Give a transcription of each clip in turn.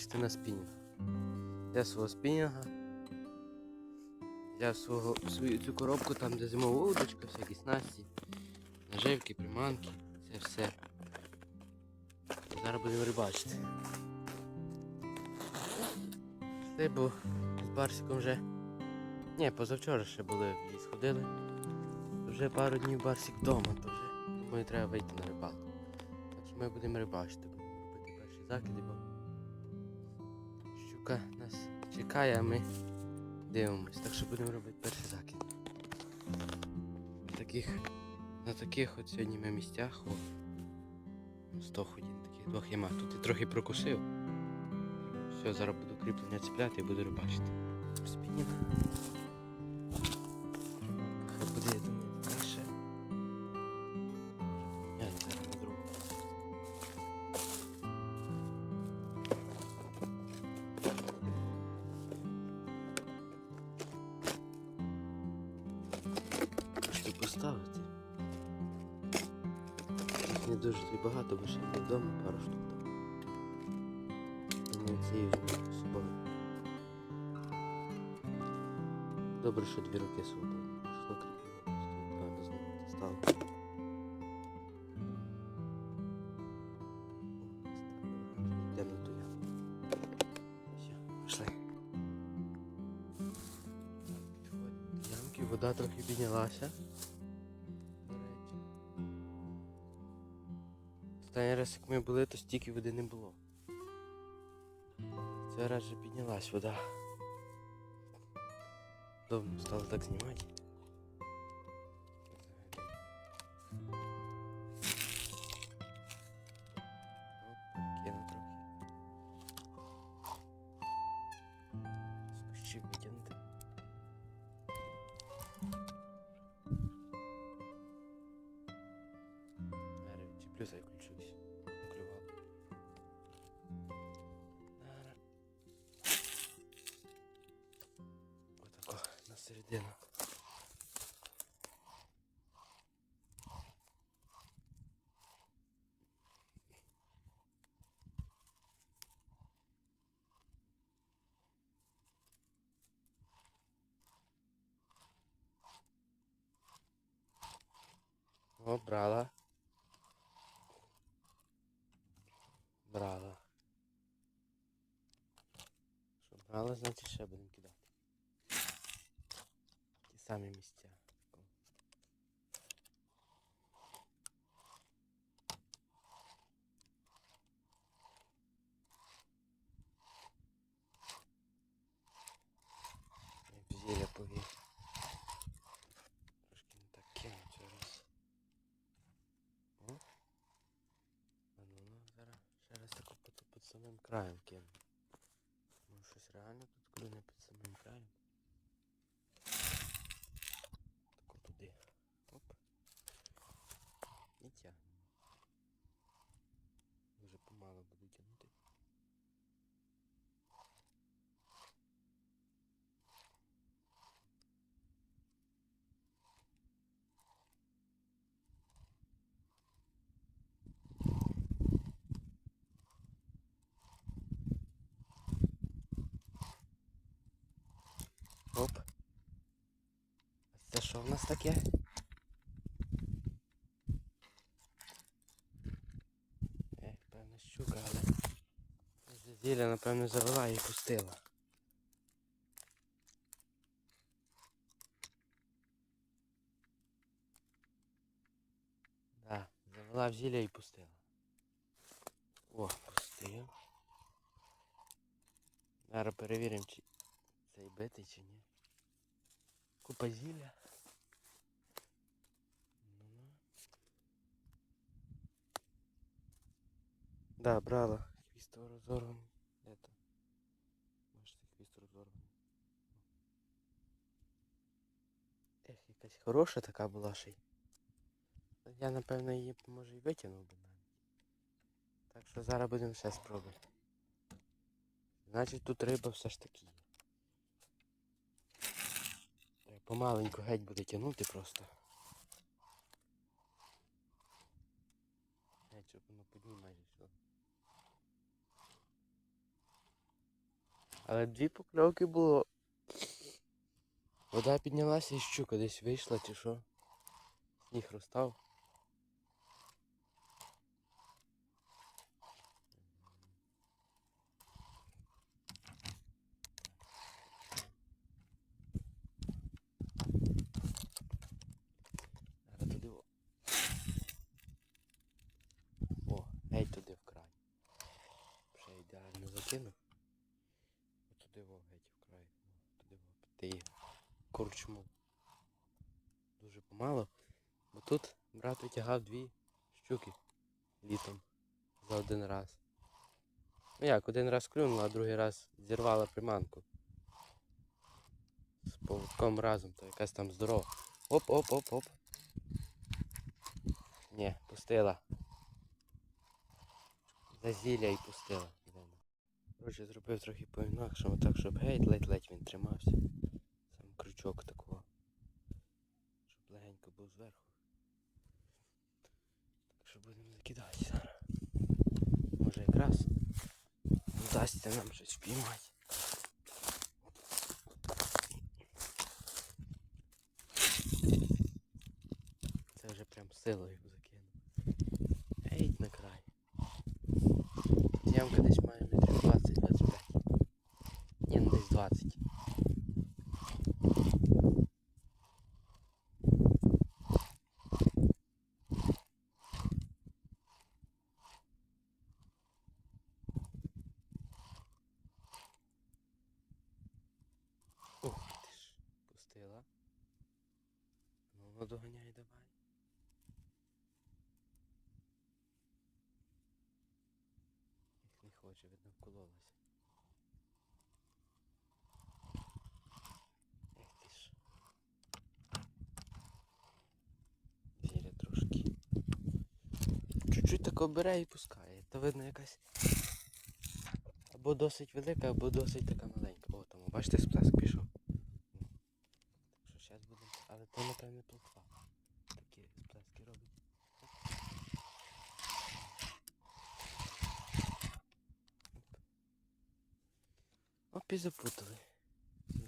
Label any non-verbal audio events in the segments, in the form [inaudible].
Рибачити на спінінг. Я свого спінінга. Взяв свого, свою цю коробку, там де зимова удочка, всякі снасті, наживки, приманки, це все. Зараз будемо рибачити. Бо з Барсиком вже. Ні, позавчора ще були в ліс ходили. Вже пару днів Барсик вдома, то вже думаю, треба вийти на рибалку. Так що ми будемо рибачити, будемо робити перші закиди, бо щука нас чекає, а ми дивимось. Так що будемо робити перший закид. Таких, на таких от сьогодні ми місцях, о, 100 ходів, таких двох ямах. Тут я трохи прокусив. Все, зараз буду кріплення цепляти і буду рибачити. Спінінг. Дуже багато, ще вдома пару штук там. Думаю, це і візьму з собою. Добре, що дві роки свободні. Пішло кріплення. Певно, знову стало. Ямки, вода трохи піднялася. Останній раз, як ми були, то стільки води не було. Цей раз вже піднялась вода. Давно стало так знімати. От, перекину О, брала. Брала. Що брала, значить ще будемо кидати. Ті самі місця. Як зілля повів. Трошки не так кину цього раз. О. А ну, ну зараз ще раз таку під, під самим краєм кину. Ну щось реально тут клюне під Оп. А це що в нас таке? Ех, певно щука, але вже зілля, напевно, завела і пустила. Да, завела в зілля і пустила. О, пустив. Зараз перевіримо, чи цей битий чи ні. Купа зілля. Ну-ну. Да, брала. Хвіст розорваний. Это. Бачите, хвіст розорваний. Ех, якась хороша така була ще й. Я напевно її може і витягнув би навіть. Так що зараз будемо ще спробувати. Значить тут риба все ж таки є. Помаленьку геть буде тягнути просто. Геть, щоб воно під майже йшло. Але дві покльовки було. Вода піднялася і щука десь вийшла чи що. Сніг розтав. Корчму. Дуже помало. Бо тут брат витягав дві щуки літом за один раз. Ну як, один раз клюнула, а другий раз зірвала приманку. З поводком разом, то якась там здорова. Оп-оп-оп-оп. Ні, пустила. Зазілля і пустила. Коротше, зробив трохи по-інакшому, так, щоб геть ледь-ледь він тримався. Сам такого. Щоб легенько був зверху. Так що будемо закидати зараз. Може якраз вдасться нам щось впіймати. Це вже прям силою закинув. Геть на край. Ямка десь має метрів 20-25. Ні, ну десь 20. Ух ти ж, пустила. Ну доганяй давай. Їх не хоче, видно, вкололася. Ех трошки. Чуть-чуть тако бере і пускає. То видно якась або досить велика, або досить така маленька. О, там, бачите, сплеск пішов. Ну. Так що зараз будемо. Але не плотва. Такі сплески робить. Оп і запутали.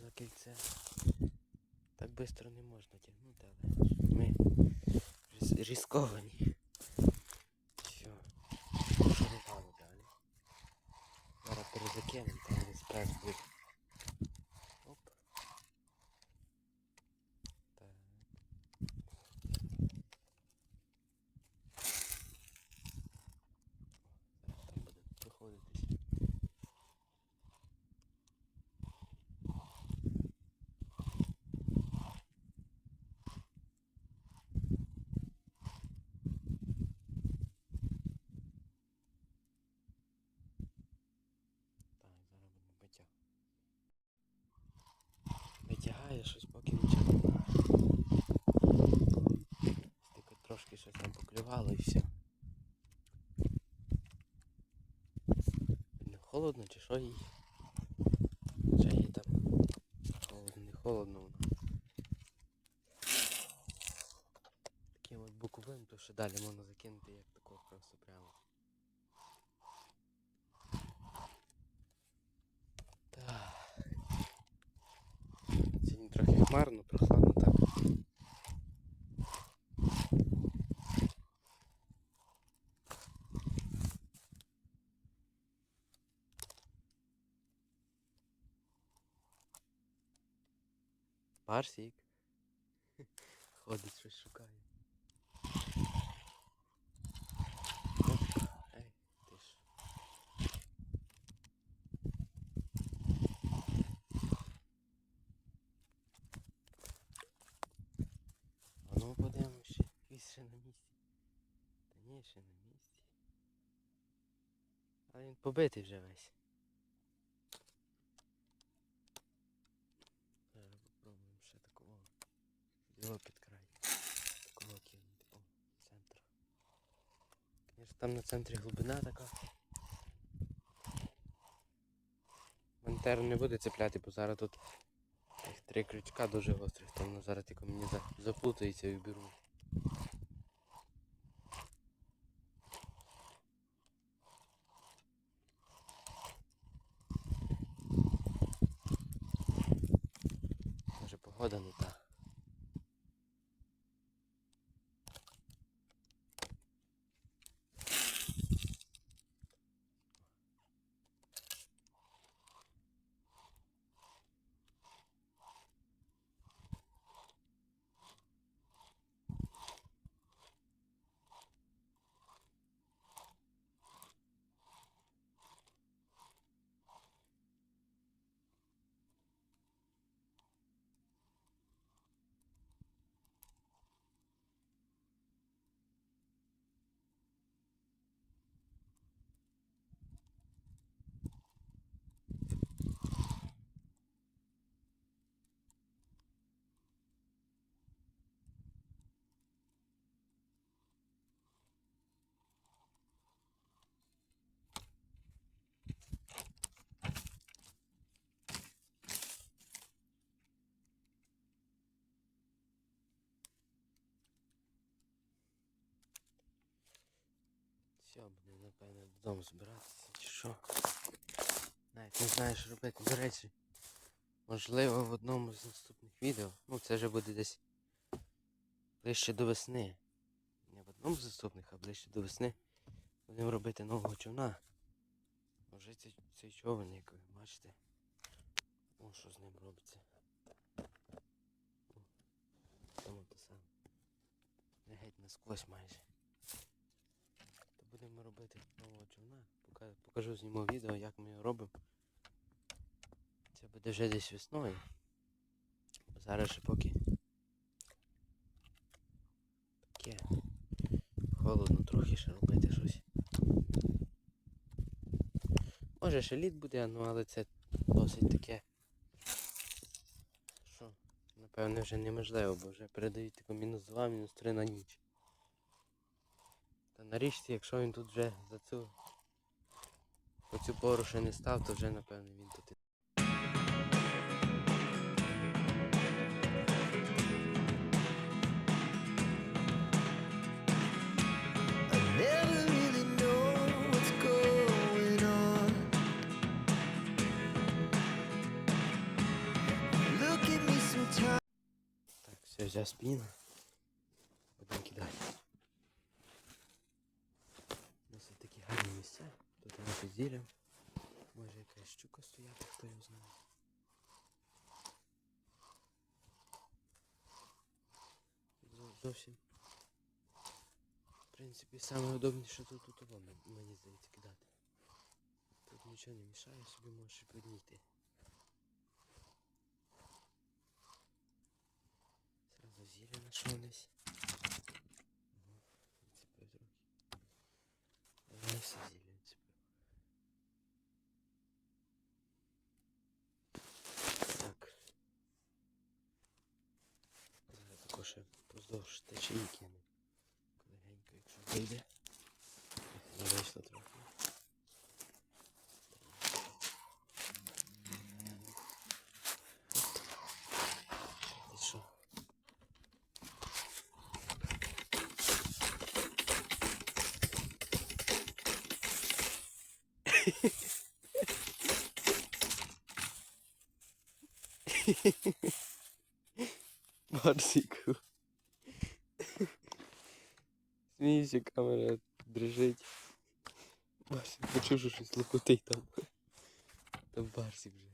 За кільце. Так швидко не можна тягнути, але ми ризиковані. Все. Шарували далі. Зараз перезакинемо, там десь прес буде. Оп. Так. Зараз там буде виходитись. Так, зараз будемо витягувати. Витягає щось, поки нічого. Тільки трошки щось там поклювало і все. Не холодно чи що їй? Чи їй там холодно, не холодно воно. Таким от боковим, то ще далі можна закинути як такого просто прямо. Хмарно, прохладно так. Барсик. [laughs] Ходить, щось шукає. Ні, ще на місці. Але він побитий вже весь. Попробуємо ще такого. Його під край. Такого кинути. О, центр. Звісно, там на центрі глибина така. Монтер не буде цепляти, бо зараз тут їх три крючка дуже гострих, там зараз тільки мені за- заплутається і беру. Погода не та. Все, буде, напевно, додому збиратися, чи що. Навіть не знаю, що робити. До речі, можливо, в одному з наступних відео. Ну, це вже буде десь ближче до весни. Не в одному з наступних, а ближче до весни. Будемо робити нового човна. Вже цей, цей човен, як ви бачите. О, що з ним робиться. О, Тому те саме. Не геть насквозь майже. Будемо робити нового човна. Покажу зніму відео, як ми його робимо. Це буде вже десь весною. Зараз ще поки таке. Холодно трохи ще робити щось. Може ще лід буде, ну але це досить таке. Що? Напевне вже неможливо, бо вже передають тако мінус 2, мінус 3 на ніч. Та на річці, якщо він тут вже за цю по цю пору ще не став, то вже напевне він тут. Так, все, взяв спіна. Будемо кидати. У нас тут такі гарні місця. Ми підзірям. Може якась щука стояти, хто його знає. Зовсім. В принципі, саме удобніше тут у того, мені здається, кидати. Тут нічого не мішає, собі можеш підійти. Сразу зілля знайшов десь. Трохи. Все зілля відцепив. Так. Ще поздовж течії кину. Легенько, якщо вийде. Вийшло трохи. Що? [laughs] Барсику. Сміюся, камера дрижить. Барсик, почув, що щось лопотить там. Там Барсик вже.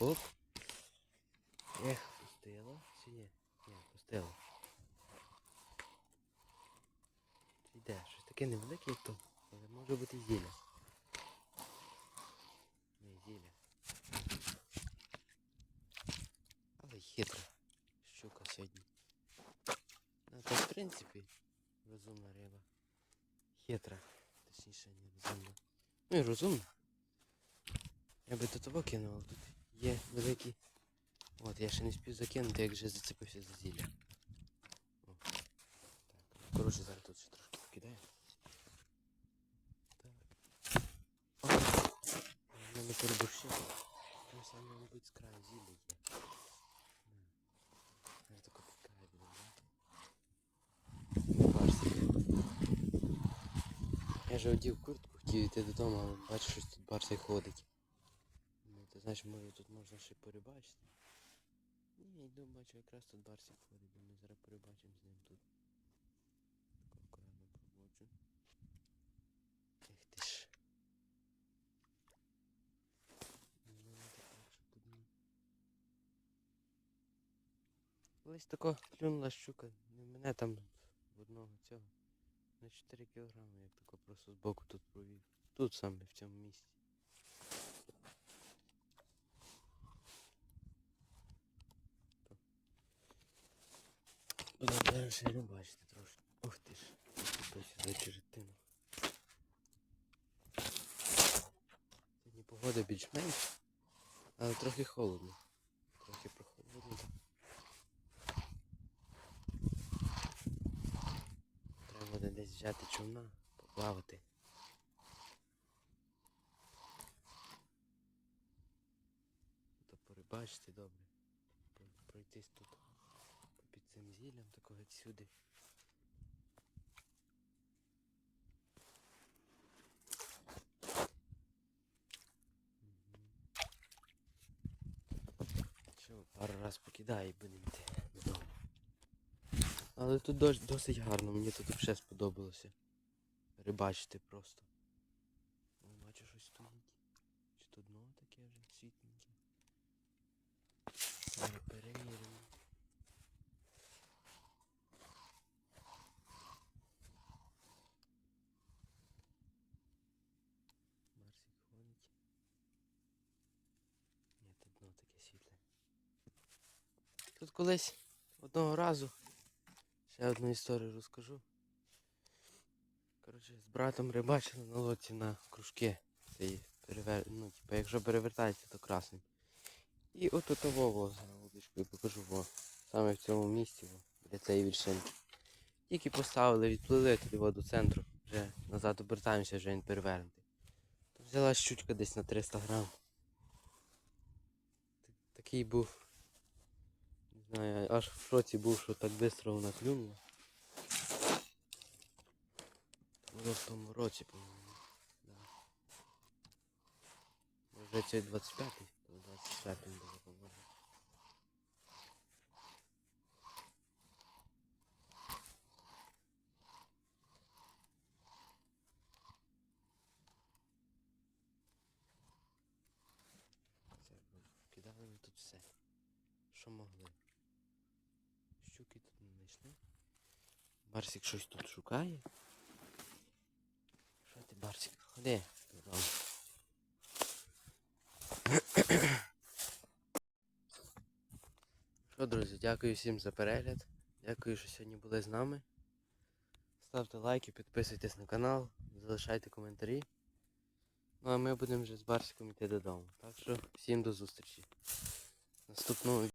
Оп-оп-оп-оп-оп. Ех, пустило чи ні? Ні, пустило. Йде? Щось таке невелике, то, але може бути зілля. Не зілля. Але хитра щука сьогодні. Ну, то в принципі розумна риба. Хитра. Точніше, не розумна. Ну і розумна. Я би до того кинув, але тут є великі. От, я ще не спів закинути, як вже зацепився за зілля. О. Так. Коротше, зараз тут ще трошки покидаю. Так. О. можна не переборщити. Там саме, мабуть, з краю зілля є. Я тако пікаю, да? Барсики. Я вже одів куртку, хотів йти додому, але бачу, щось тут барсик ходить. Знаєш, може тут можна ще порибачити. Ні, йду, бачу, якраз тут барсик ходить, думаю, зараз порибачимо з ним тут. Так акуратно. Ех ти ж. Ну, так, щоб. Колись тако клюнула щука, не мене там в одного цього. На 4 кілограми, як тако просто збоку тут провів. Тут саме в цьому місці. Зараз ще бачити трошки. Ух ти ж, тут сюди черетину. Сьогодні погода більш-менш, але трохи холодно. Трохи прохолодно. Треба буде десь взяти човна, поплавати. То порибачити добре. Пройтись тут цим зіллям такого сюди. Що, пару раз покидає і будемо йти додому. Але тут досить гарно, мені тут вже сподобалося. Рибачити просто. О, бачу, щось стоїть. Чи то дно таке вже світленьке. Зараз перевіримо. Марсик ходить. Ні, тут дно таке світле. Тут колись одного разу ще одну історію розкажу. Коротше, з братом рибачили на лодці на кружки. Цей перевер... Ну, типу, якщо перевертається, то красним. І от ото Вову за покажу во. Саме в цьому місці, во, біля цієї віршинки. Тільки поставили, відплили туди во, до центру. Вже назад обертаємося, вже він перевернутий. Взяла щучка десь на 300 грам. Такий був. Знаю, аж в шоці був, що так швидко вона клюнула. Було в тому році, по-моєму. Да. Може це 25-й, то 24-й було, по-моєму. Кидали ми тут все. Що могли. Щуки тут не знайшли. Барсик щось тут шукає. Що ти, Барсик? Ходи. Що, друзі, дякую всім за перегляд. Дякую, що сьогодні були з нами. Ставте лайки, підписуйтесь на канал, залишайте коментарі. Ну а ми будемо вже з Барсиком йти додому. Так що всім до зустрічі. Наступного